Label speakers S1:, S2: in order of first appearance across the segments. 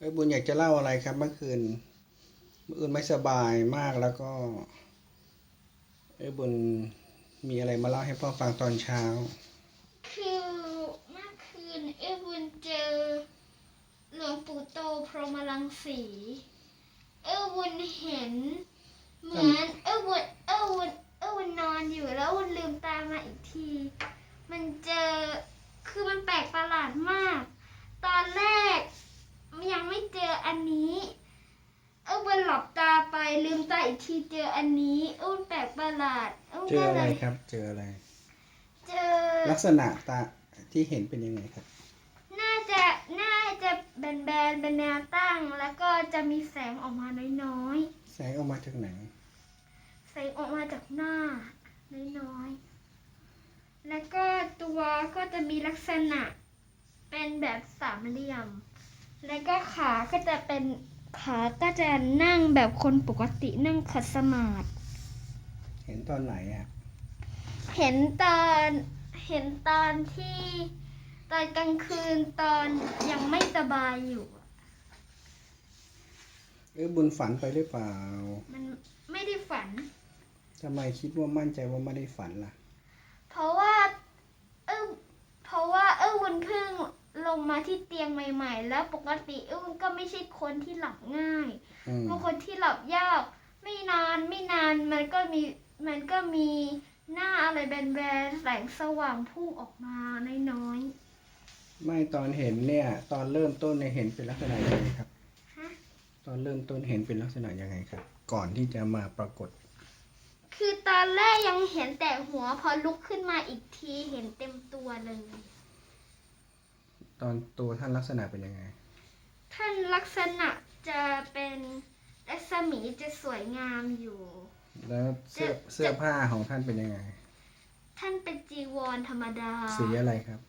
S1: เอ้บุญอยากจะเล่าอะไรครับ เมื่อคืน เมื่อคืนไม่สบายมากแล้วก็เอ้บุญมีอะไรมาเล่าให้พ่อฟังตอนเช้า
S2: คือเมื่อคืนเอ้บุญเจอหลวงปู่โตพรหมรังสีเอ้บุญเห็น เหมือนเอ้บุญเอ้บุญเอ้บุญนอนอยู่แล้วบุญลืมตามาอีกที มันเจอคือมันแปลกประหลาดมาก ตอนแรกยังไม่เจออันนี้ เออบุญหลับตาไปลืมตาอีก ทีเจออันนี้เออบุญแปลกประหลาดเออบุญ
S1: เจอ
S2: ก็
S1: อะไร
S2: เลย
S1: ครับ เจออะไร
S2: เจอ
S1: ลักษณะตาที่เห็นเป็นยังไงครับ
S2: น่าจะน่าจะแบนแบนๆเป็นแนวตั้ง แล้วก็จะมีแสงออกมาน้อย
S1: แสงออกมาจากไหน
S2: ๆแสงออกมาจากหน้า น้อยๆแล้วก็ตัวก็จะมีลักษณะ เป็นแบบสามเหลี่ยม แล้วก็ขาก็จะเป็น ขาก็จะนั่งแบบคนปกตินั่งขัดสมาธิ
S1: เห็นตอนไหนอะ
S2: เห็นตอนเห็นตอนที่ตอนกลางคืนตอนยังไม่สบายอยู่
S1: เอ้ยบุญฝันไปหรือเปล่า
S2: มันไม่ได้ฝัน
S1: ทำไมคิดว่ามั่นใจว่าไม่ได้ฝันล่ะ
S2: เพราะว่าเออเพราะว่าเออวุนเพิ่งล งมาที่เตียงใหม่ ๆ แล้วปกติเออวุนก็ไม่ใช่คนที่หลับง่าย
S1: อืม
S2: เป็นคนที่หลับยาก ไม่นานไม่นานมันก็มีมันก็มีหน้าอะไรแบนๆแสงสว่างพุ่งออกมาน้อย
S1: ไม่ตอนเห็นเนี่ย ตอนเริ่มต้นเนี่ยเห็นเป็นลักษณะยังไงครับ
S2: ๆฮะ
S1: ตอนเริ่มต้นเห็นเป็นลักษณะยังไงครับ ก่อนที่จะมาปรากฏ
S2: คือตอนแรกยังเห็นแต่หัวพอลุกขึ้นมาอีกทีเห็นเต็มตัวเลย
S1: ตอนตัวท่านลักษณะเป็นยังไง
S2: ท่านลักษณะจะเป็นรัศมีจะสวยงามอยู่
S1: แล้วเสื้อ
S2: จะ
S1: เสื้อผ้าของท่านเป็นยังไง
S2: ท่านเป็นจีวรธรรมดา
S1: สีอะไรครับ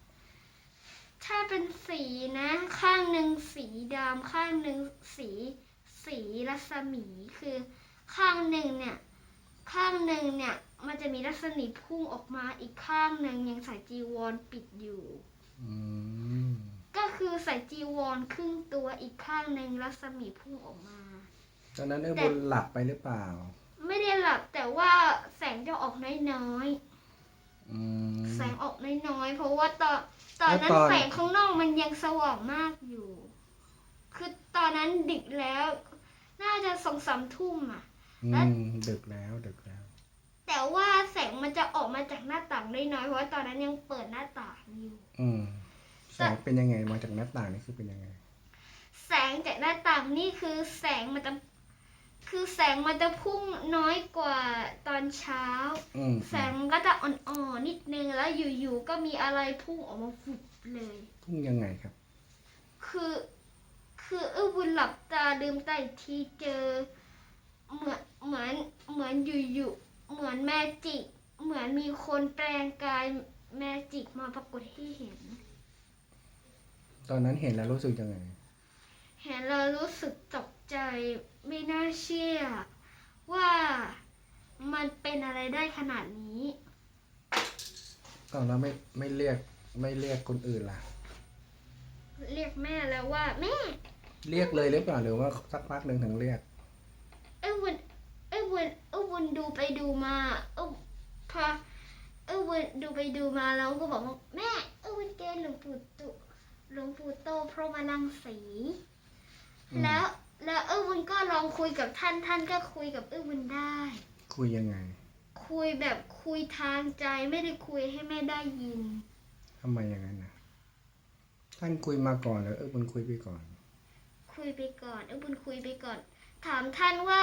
S2: ถ้าเป็นสีนะ ข้างหนึ่งสีดำข้างหนึ่งสีสีรัศมีคือ ข้างหนึ่งเนี่ย ข้างหนึ่งเนี่ย มันจะมีรัศมีพุ่งออกมาอีกข้างหนึ่งยังใส่จีวรปิดอยู่
S1: อืม
S2: ก็คือใส่จีวรครึ่งตัวอีกข้างหนึ่งรัศมีพุ่งออกมา
S1: ตอนนั้นเอ้ย
S2: แต่
S1: บุญหลับไปหรือเปล่า
S2: ไม่ได้หลับแต่ว่าแสงจะออกน้อยๆ
S1: อืม
S2: แสงออกน้อยๆเพราะว่าตอนตอนนั้น
S1: แล้วตอน
S2: แสงข้างนอกมันยังสว่างมากอยู่ คือตอนนั้นดึกแล้ว น่าจะสองสามทุ่มอะ
S1: อื
S2: แล้ว
S1: มดึกแล้วดึกแล้ว
S2: แต่ว่าแสงมันจะออกมาจากหน้าต่างได้น้อยเพราะว่าตอนนั้นยังเปิดหน้าต่างอยู่
S1: อืมแสงเป็นยังไงมาจากหน้าต่างนี่คือเป็นยังไง
S2: แสงจากหน้าต่างนี่คือแสงมันจะคือแสงมันจะพุ่งน้อยกว่าตอนเช้า
S1: อืม
S2: แสงมันก็จะอ่อนๆนิดนึงแล้วอยู่ๆก็มีอะไรพุ่งออกมาฟุบเลย
S1: พุ่งยังไงครับ
S2: คือคือเออบุญหลับตาลืมตาอีกทีเจอ เหมือนเหมือนเหมือนอยู่ๆ เหมือนแมจิก เหมือนมีคนแปลงกายแมจิกมาปรากฏให้เห็น
S1: ตอนนั้นเห็นแล้วรู้สึกยังไง
S2: เห็นเรารู้สึกตกใจไม่น่าเชื่อ ว่ามันเป็นอะไรได้ขนาดนี้
S1: ตอนนั้นไม่ไม่เรียกไม่เรียกคนอื่นล่ะ
S2: เรียกแม่แล้วว่าแม่
S1: เรียกเลยหรือเปล่าหรือว่าสักพักหนึ่งถึงเรียก
S2: เอ้ยวน เอ้ยวนเอ้ยวนดูไปดูมาเอ้ยพอเอ้ยวนดูไปดูมาแล้วก็บอกว่าแม่เอ้ยวนเจอหลวงปู่ตุหลวงปู่โตพรหมรังสี
S1: อืม
S2: แล้วแล้วเอ้ยวนก็ลองคุยกับท่านท่านก็คุยกับเอ้ยวนได้
S1: คุยยังไง
S2: คุยแบบคุยทางใจไม่ได้คุยให้แม่ได้ยิน
S1: ทำไมอย่างนั้นนะท่านคุยมาก่อนหรือเออบุญคุยไปก่อน
S2: คุยไปก่อน เอ้ยบุญคุยไปก่อน ถามท่านว่า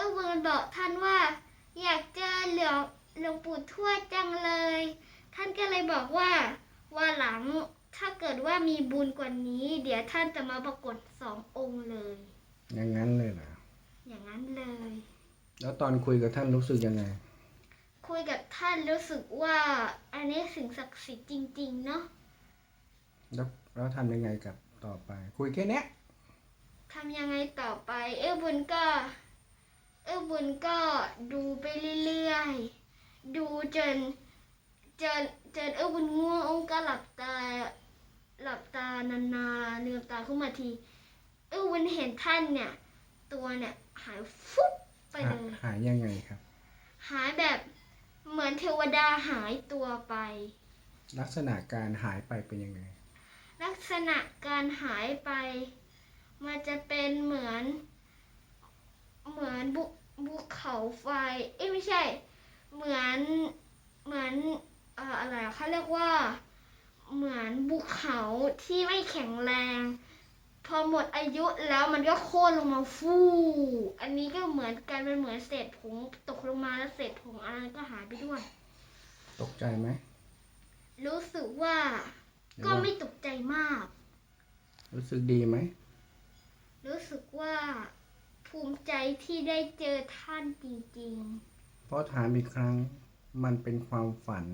S2: เอ้ยบุญบอกท่านว่า อยากเจอหลวงหลวงปู่ทวดจังเลย ท่านก็เลยบอกว่าว่าหลังถ้าเกิดว่ามีบุญกว่านี้ เดี๋ยวท่านจะมาปรากฏสององค์เลย
S1: อย่างนั้นเลยเหรอ
S2: อย่างนั้นเลย
S1: แล้วตอนคุยกับท่านรู้สึกยังไง
S2: คุยกับท่านรู้สึกว่า อันนี้สิ่งศักดิ์สิทธิ์จริง ๆ เนาะ
S1: แล้วแล้วทำยังไงกับต่อไป คุยแค่เนี้ย
S2: ทำยังไงต่อไป เอ้ยบุญก็ เอ้ยบุญก็ดูไปเรื่อยๆ ดูจนจนจนเอ้ยบุญง่วงองค์ก็หลับตาหลับตานานๆลืมตาขึ้นมาที เออวันเห็นท่านเนี่ย ตัวเนี่ยหายฟุบไปเลย
S1: หายยังไงครับ
S2: หายแบบเหมือนเทวดาหายตัวไป
S1: ลักษณะการหายไปเป็นยังไง
S2: ลักษณะการหายไป มันจะเป็นเหมือน เหมือนบุบุเขาไฟ เอ้ยไม่ใช่ เหมือนเหมือนเอ่ออะไรอะเขาเรียกว่า เหมือนบุเขาที่ไม่แข็งแรง พอหมดอายุแล้วมันก็โค่นลงมาฟู่อันนี้ก็เหมือนกันเป็นเหมือนเศษผงตกลงมาแล้วเศษผงอันนั้นก็หายไปด้วย
S1: ตกใจไหม
S2: รู้สึกว่า
S1: หรือ
S2: ก็
S1: ว่า
S2: ไม่ตกใจมาก
S1: รู้สึกดีไหม
S2: รู้สึกว่า ภูมิใจที่ได้เจอท่านจริง
S1: เพราะถามอีกครั้งมันเป็นความฝัน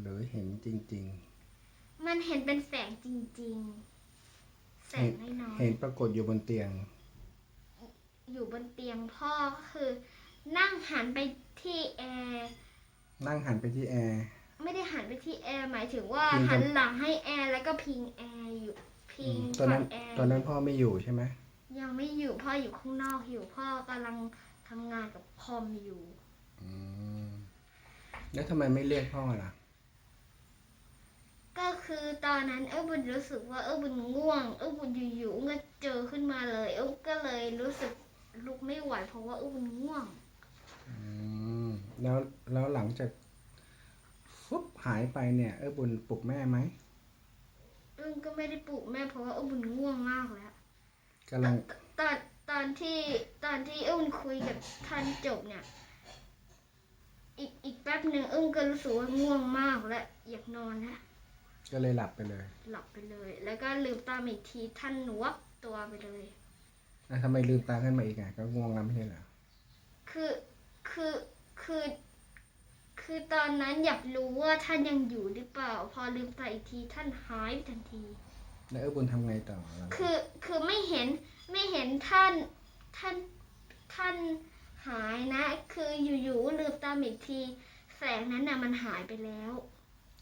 S1: หรือเห็นจริง
S2: ๆ มันเห็นเป็นแสงจริง ๆ แสงน้อย
S1: ๆเห็นปรากฏอยู่บนเตียง
S2: ๆอยู่บนเตียงพ่อก็คือ นั่งหันไปที่แอร์
S1: นั่งหันไปที่แอร์
S2: ไม่ได้หันไปที่แอร์หมายถึงว่า
S1: พิงกับ
S2: หันหลังให้แอร์แล้วก็พิงแอร์อยู่พิง
S1: ตอน
S2: ก่อ
S1: นั้นน
S2: แอร์
S1: ตอนนั้นพ่อไม่อยู่ใช่ไหม
S2: ยังไม่อยู่พ่ออยู่ข้างนอกอยู่พ่อกำลังทำงานกับคอมอยู่
S1: อืมแล้วทำไมไม่เรียกพ่อล่ะ
S2: ก็คือตอนนั้นเอ้บุญรู้สึกว่าเอ้บุญง่วง เอ้บุญอยู่ๆก็เจอขึ้นมาเลย เอ้ก็เลยรู้สึกลุกไม่ไหวเพราะว่าเอ้บุญง่วง
S1: อืมแล้วแล้วหลังจากฟุบหายไปเนี่ย เออบุญปลุกแม่ไหม
S2: เอ้ก็ไม่ได้ปลุกแม่เพราะว่าเอ้บุญง่วงมากแล้ว
S1: กำลัง
S2: ตอนตอนที่ตอนที่เอ้บุญคุยกับท่านจบเนี่ย อีกอีกแป๊บหนึ่งเอ้ก็รู้สึกว่าง่วงมากแล้วอยากนอนแล้ว
S1: ก็เลยหลับไปเลย
S2: หลับไปเลย แล้วก็ลืมตาอีกทีท่านหนวบตัวไปเลย
S1: อะทำไมลืมตาขึ้นมาอีกอะก็ง่วงแล้วไม่ใช่เหรอ
S2: คือคือคือคือตอนนั้นอยากรู้ว่าท่านยังอยู่หรือเปล่า พอลืมตาอีกทีท่านหายไปทันที
S1: แล้วเออบุญทำไงต่อล่ะ
S2: คือคือไม่เห็นไม่เห็นท่านท่านท่านหายนะ คืออยู่ๆลืมตาอีกที แสงนั้นน่ะมันหายไปแล้ว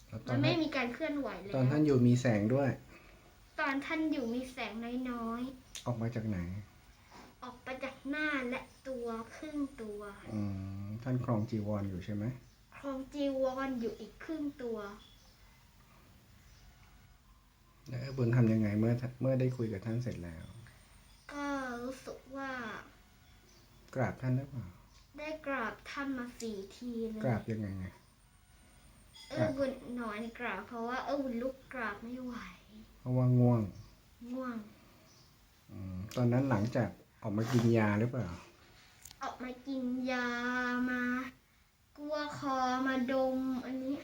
S1: แล้วต
S2: มั
S1: อนน
S2: ไม่
S1: ท่าน
S2: มีการเคลื่อนไหวแล้
S1: ตอน
S2: ว
S1: ท่านอยู่มีแสงด้วย
S2: ตอนท่านอยู่มีแสงน้อย
S1: ออกมาจากไหน
S2: ๆออกไปจากหน้าและตัวครึ่งตัว
S1: อืมท่านครองจีวรอยู่ใช่ไหม
S2: ครองจีวรอยู่อีกครึ่งตัว
S1: แล้วเออบุญทำยังไงเมื่อเมื่อได้คุยกับท่านเสร็จแล้ว
S2: ก็รู้สึกว่า
S1: กราบท่านหรือเปล่า
S2: ได้กราบท่านมาสี่ทีเลย
S1: กราบยังไงไง
S2: เออบุญนอนกราบเพราะว่าเออบุญลุกกราบไม่ไหว
S1: เพราะว่าง่วง
S2: ง่วง
S1: อืมตอนนั้นหลังจากออกมากินยาหรือเปล่า
S2: ออกมากินยามากลัวคอมาดมอันนี้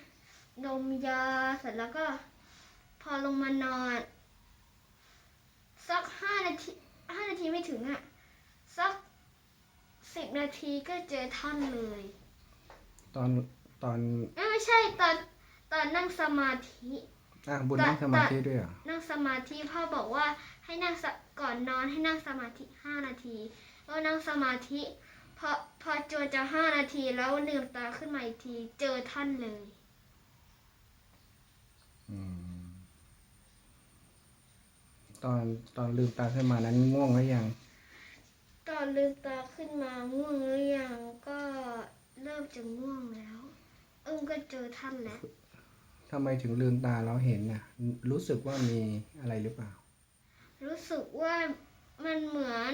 S2: ดมยาเสร็จแล้วก็ พอลงมานอน สักห้านาทีห้านาทีไม่ถึงอะสักสิบนาทีก็เจอท่านเลย
S1: ตอนตอน
S2: เอ้ยไม่ใช่ตอนตอนนั่งสมาธิ
S1: อะบุญ
S2: ตอน
S1: นั่งสมาธิด้วยเหรอ
S2: นั่งสมาธิพ่อบอกว่าให้นั่งสะก่อนนอนให้นั่งสมาธิห้านาทีแล้วนั่งสมาธิพอพอจวนจะห้านาทีแล้วลืมตาขึ้นมาอีกที เจอท่านเลย
S1: อืม ตอนตอนลืมตาขึ้นมานั้นง่วงหรือยัง
S2: ตอนลืมตาขึ้นมาง่วงหรือยังก็เริ่มจะง่วงแล้ว เอิ้มก็เจอท่านแล้ว
S1: ทำไมถึงลืมตาแล้วเห็นน่ะ รู้สึกว่ามีอะไรหรือเปล่า
S2: รู้สึกว่ามันเหมือน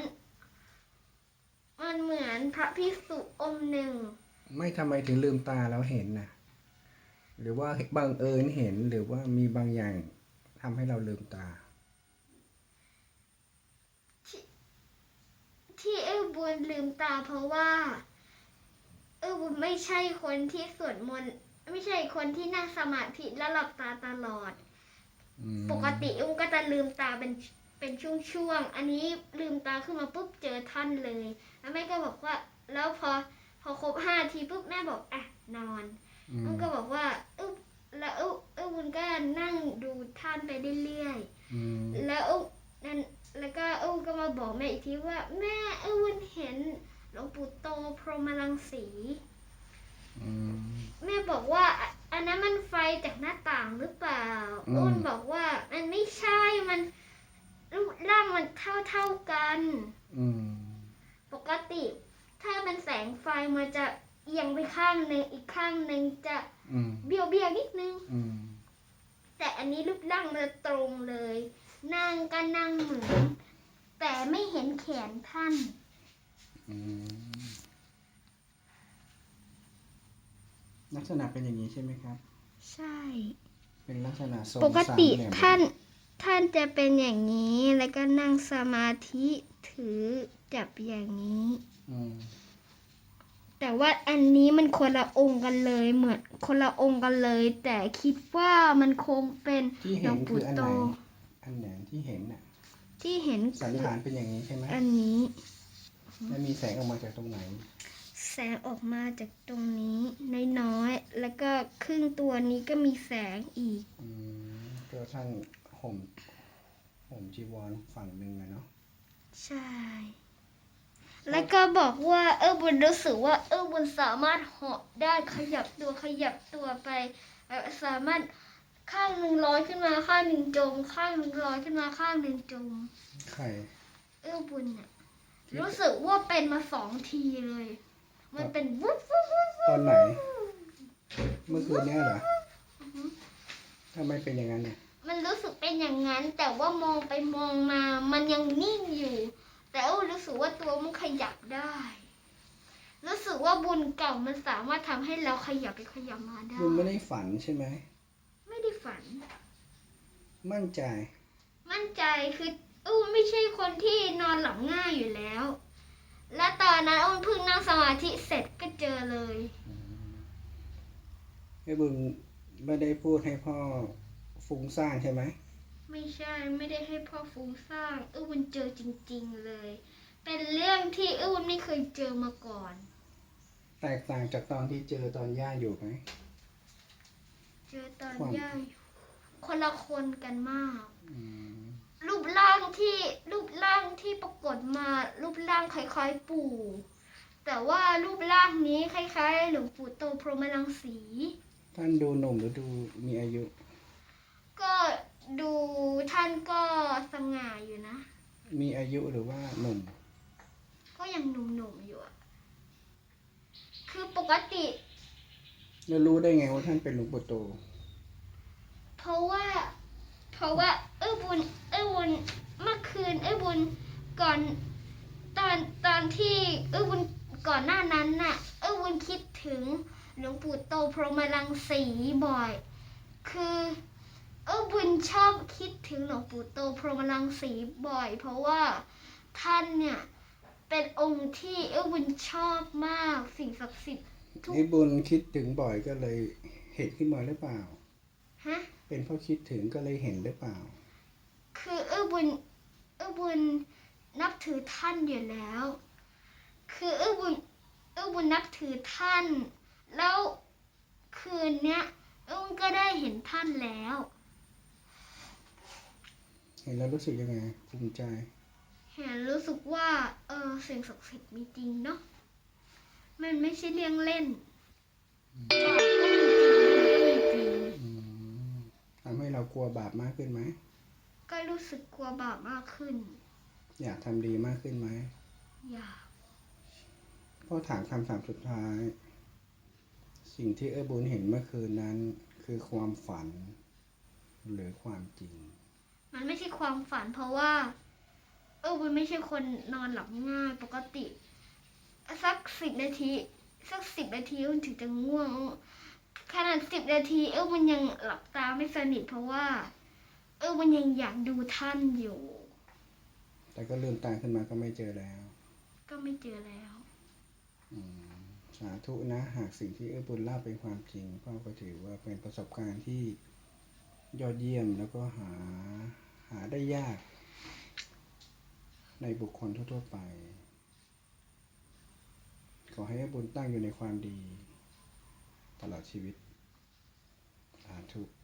S2: มันเหมือนพระพิสุองค์หนึ่ง
S1: ไม่ทำไมถึงลืมตาแล้วเห็นน่ะ หรือว่าบังเอิญเห็นหรือว่ามีบางอย่างทำให้เราลืมตา
S2: ที่เอ้ยบุญลืมตาเพราะว่า เอ้ยบุญไม่ใช่คนที่สวดมนต์ไม่ใช่คนที่นั่งสมาธิแล้วหลับตาตลอด
S1: อืม
S2: ปกติอุ้มก็จะลืมตาเป็นเป็นช่วงๆอันนี้ลืมตาขึ้นมาปุ๊บเจอท่านเลย แล้วแม่ก็บอกว่า แล้วพอพอครบห้าทีปุ๊บแม่บอกอะนอน
S1: อืม
S2: อุ้มก็บอกว่าอึ๊บแล้วอึ๊บอึ๊บบุญก็นั่งดูท่านไปเรื่อยๆ
S1: อืม
S2: แล้วอุ้มนั่นแล้วก็อุ้มก็มาบอกแม่อีกทีว่าแม่อุ้มเห็นหลวงปู่โตพ รหมรังสี
S1: อืม
S2: แม่บอกว่าอะอันนนั้นมันไฟจากหน้าต่างหรือเปล่า
S1: อืม
S2: อ้นบอกว่ามันไม่ใช่มันรูปร่างมันเท่าเท่าๆกัน
S1: อืม
S2: ปกติ ถ้ามันแสงไฟมันจะเอียงไปข้างหนึ่งอีกข้างหนึ่งจะ
S1: อืม
S2: เบี้ยวเบี้ยวๆนิดนึง
S1: อืม
S2: แต่อันนี้รูปร่างมันตรงเลย นั่งก็นั่งเหมือน แต่ไม่เห็นแขนท่าน
S1: อืม ลักษณะเป็นอย่างนี้ใช่ไหมครับ
S2: ใช่
S1: เป็นลักษณะทรง
S2: ปกติ
S1: สามเหลี่ยม
S2: ท่านท่านจะเป็นอย่างนี้ แล้วก็นั่งสมาธิถือจับอย่างนี้
S1: อืม
S2: แต่ว่าอันนี้มันคนละองค์กันเลยเหมือนคนละองค์กันเลย แต่คิดว่ามันคงเป็น
S1: ที่
S2: หล
S1: เห็
S2: วนง
S1: คื
S2: ปู่
S1: ออัน
S2: โต
S1: ไหนอันไหนที่เห็นน่ะ
S2: ที่เห็น
S1: สัน
S2: คือ
S1: ฐานเป็นอย่างนี้ใช่ไหม
S2: อันนี้
S1: แล้วมีแสงออกมาจากตรงไหน
S2: แส งออกมาจากตรงนี้น้อยๆ แล้วก็ครึ่งตัวนี้ก็มีแสงอีก
S1: อืมก็ท่านห่มห่มจีวรฝั่งหนึ่งอะเนาะ
S2: ใช่ แล้วก็บอกว่าเออบุญรู้สึกว่าเออบุญสามารถเหาะได้ขยับตัวขยับตัวไปเอ่อสามารถข้างหนึ่งลอยขึ้นมาข้างหนึ่งจม ข้างหนึ่งลอยขึ้นมาข้างหนึ่งจม
S1: ใคร
S2: เออบุญน่ะรู้สึกว่าเป็นมาสองทีเลย มันเป็นวุ้บวุ้บวุ้บ
S1: ตอนไหน เมื่อคืนเนี้ยเหรอทำไมเป็นอย่างนั้นเนี่ย
S2: มันรู้สึกเป็นอย่างนั้น แต่ว่ามองไปมองมา มันยังนิ่งอยู่ แต่เออรู้สึกว่าตัวมันขยับได้ รู้สึกว่าบุญเก่ามันสามารถทำให้เราขยับไปขยับมาได้
S1: คุณไม่ได้ฝันใช่ไหม
S2: ไม่ได้ฝัน
S1: มั่นใจ
S2: มั่นใจคืออู้ไม่ใช่คนที่นอนหลับง่ายอยู่แล้ว และตอนนั้นอ้นเพิ่งนั่งสมาธิเสร็จก็เจอเลย
S1: ไอ้บุญไม่ได้พูดให้พ่อฟุ้งซ่านใช่ไหม
S2: ไม่ใช่ไม่ได้ให้พ่อฟุ้งซ่านเออวุนเจอจริง ๆเลย เป็นเรื่องที่เออวุนไม่เคยเจอมาก่อน
S1: แตกต่างจากตอนที่เจอตอนย่าอยู่ไหม
S2: เจอตอน
S1: ความ
S2: ย่าอยู่คนละคนกันมาก
S1: อืม
S2: รูปร่างที่รูปร่างที่ปรากฏมารูปร่างคล้ายๆปู่ แต่ว่ารูปร่างนี้คล้ายๆหลวงปู่โตพรหมรังสี
S1: ท่านดูหนุ่มหรือดูมีอายุ
S2: ก็ดูท่านก็สง่าอยู่นะ
S1: มีอายุหรือว่าหนุ่ม
S2: ก็ยังหนุ่มๆอยู่อะคือปกติ
S1: แล้วรู้ได้ไงว่าท่านเป็นหลวงปู่โต
S2: เพราะว่า เพราะว่า เออบุญเออบุญเมื่อคืนเออบุญก่อนตอนตอนที่เออบุญก่อนหน้านั้นน่ะเออบุญคิดถึงหลวงปู่โตพรหมรังสีบ่อย คือเออบุญชอบคิดถึงหลวงปู่โตพรหมรังสีบ่อย เพราะว่าท่านเนี่ยเป็นองค์ที่เออบุญชอบมากสิ่งศักดิ์สิทธิ์ทุก
S1: ไอ้บุญคิดถึงบ่อยก็เลยเห็นขึ้นมาหรือเปล่า
S2: ฮะ
S1: เป็นเพราะคิดถึงก็เลยเห็นหรือเปล่า
S2: คือเออบุญเออบุญนับถือท่านอยู่แล้ว คือเออบุญเออบุญนับถือท่าน แล้วคืนเนี้ยเออบุญก็ได้เห็นท่านแล้ว
S1: เห็นแล้วรู้สึกยังไงภูมิใจ
S2: เห็นรู้สึกว่า เออสิ่งศักดิ์สิทธิ์มีจริงเนาะมันไม่ใช่เรื่องเล่นบอกว่ามีจริงมันก็มีจริง
S1: อืมทำให้เรากลัวบาปมากขึ้นไหม
S2: ก็รู้สึกกลัวบาปมากขึ้น
S1: อยากทำดีมากขึ้นไหม
S2: อยาก
S1: พ่อถามคำถามสุดท้าย สิ่งที่เออบุญเห็นเมื่อคืนนั้น คือความฝัน หรือความจริง
S2: มันไม่ใช่ความฝันเพราะว่า เออบุญไม่ใช่คนนอนหลับง่ายปกติ สักสิบนาทีสักสิบนาทีมันถึงจะง่วงขนาดสิบนาทีเออมันยังหลับตาไม่สนิทเพราะว่า เออมันยังอยากดูท่านอยู่
S1: แต่ก็ลืมตาขึ้นมาก็ไม่เจอแล้ว
S2: ก็ไม่เจอแล้ว
S1: อืมสาธุนะ หากสิ่งที่เออบุญเล่าเป็นความจริงพ่อก็ถือว่าเป็นประสบการณ์ที่ยอดเยี่ยมแล้วก็หาหาได้ยาก ในบุคคลทั่วๆไป ขอให้เออบุญตั้งอยู่ในความดี ตลอดชีวิตสาธุ